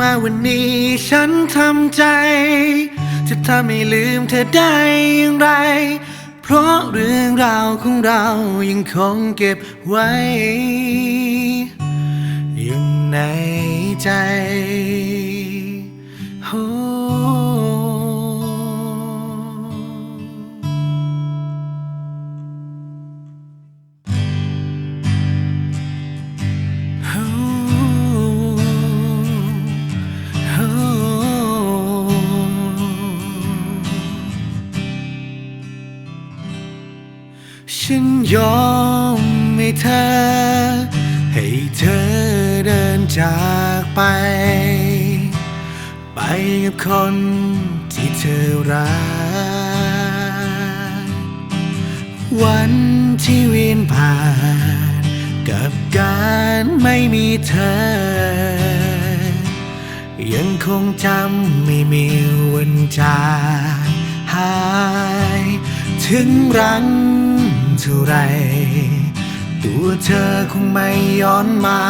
มาวันนี้ฉันทำใจ จะทำให้ลืมเธอได้อย่างไร เพราะเรื่องราวของเรายังคงเก็บไว้ อยู่ในใจโให้เธอ ให้เธอเดินจากไป ไปกับคนที่เธอรัก วันที่เวียนผ่าน กับการไม่มีเธอ ยังคงจำไม่มีวันจางหาย ถึงรังเท่าไร ตัวเธอคงไม่ย้อนมา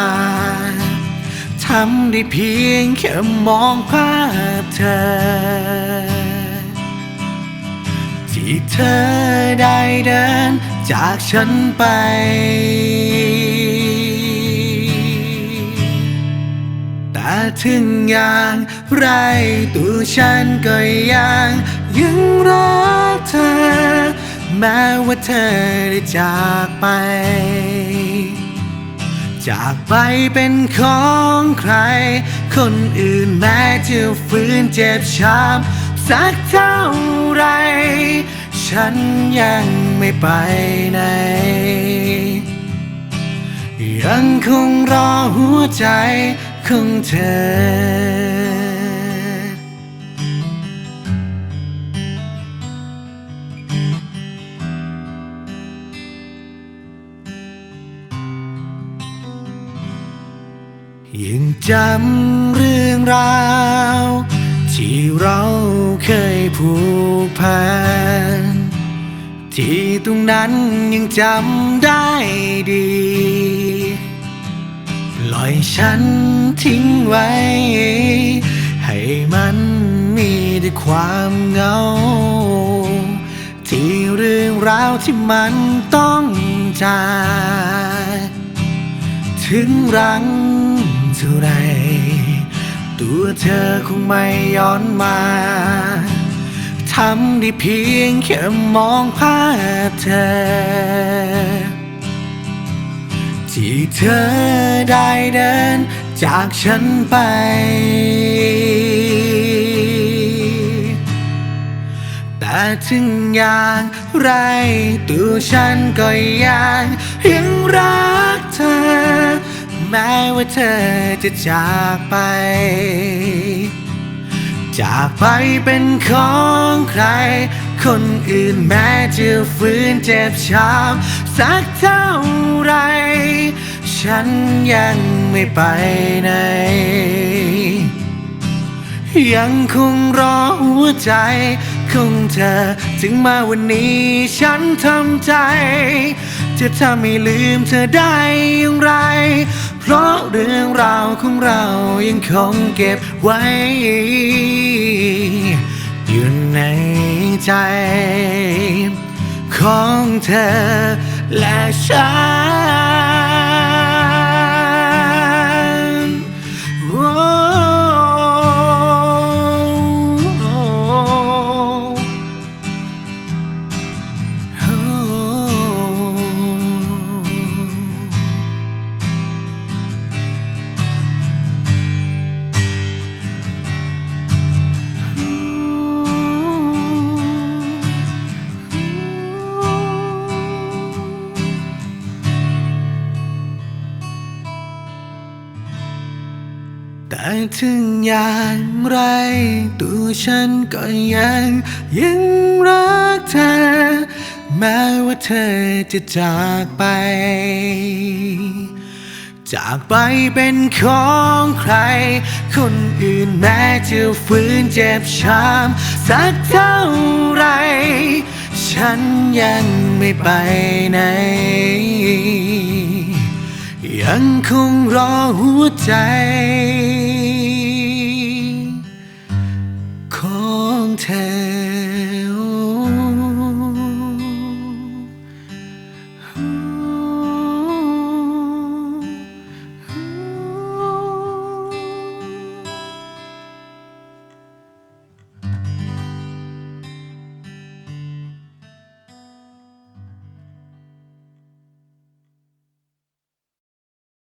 ทำได้เพียงแค่มองภาพเธอ ที่เธอได้เดินจากฉันไป แต่ถึงอย่างไรตัวฉันก็ยังยัง แม้ว่าเธอได้จากไป จากไปเป็นของใคร คนอื่นแม้จะฝืนเจ็บช้ำสักเท่าไร ฉันยังไม่ไปไหน ยังคงรอหัวใจของเธอ ยังจำเรื่องราว ที่เราเคยผูกพัน ที่ตรงนั้นยังจำได้ดี ปล่อยฉันทิ้งไว้ ให้มันมีแต่ความเหงา ที่เรื่องราวที่มันต้องจากถึงรัง เท่าไร ตัวเธอคงไม่ย้อนมาทำได้เพียงแค่มองภาพเธอ ที่เธอได้เดินจากฉันไป แต่ถึงอย่างไร ตัวฉันก็ยังยังรักเธอ แม้ว่าเธอจะจากไป จากไปเป็นของใคร คนอื่นแม้จะฝืนเจ็บช้ำสักเท่าไร ฉันยังไม่ไปไหนยังคงรอหัวใจของเธอ ถึงมาวันนี้ฉันทำใจ จะทำให้ลืมเธอได้อย่างไร เพราะเรื่องราวของเรายังคงเก็บไว้ อยู่ในใจ ของเธอและฉัน ถึงอย่างไร ตัวฉันก็ยังยังรักเธอ แม้ว่าเธอจะจากไป จากไปเป็นของใคร คนอื่นแม้จะฝืนเจ็บช้ำสักเท่าไร ฉันยังไม่ไปไหนยังคงรอหัวใจ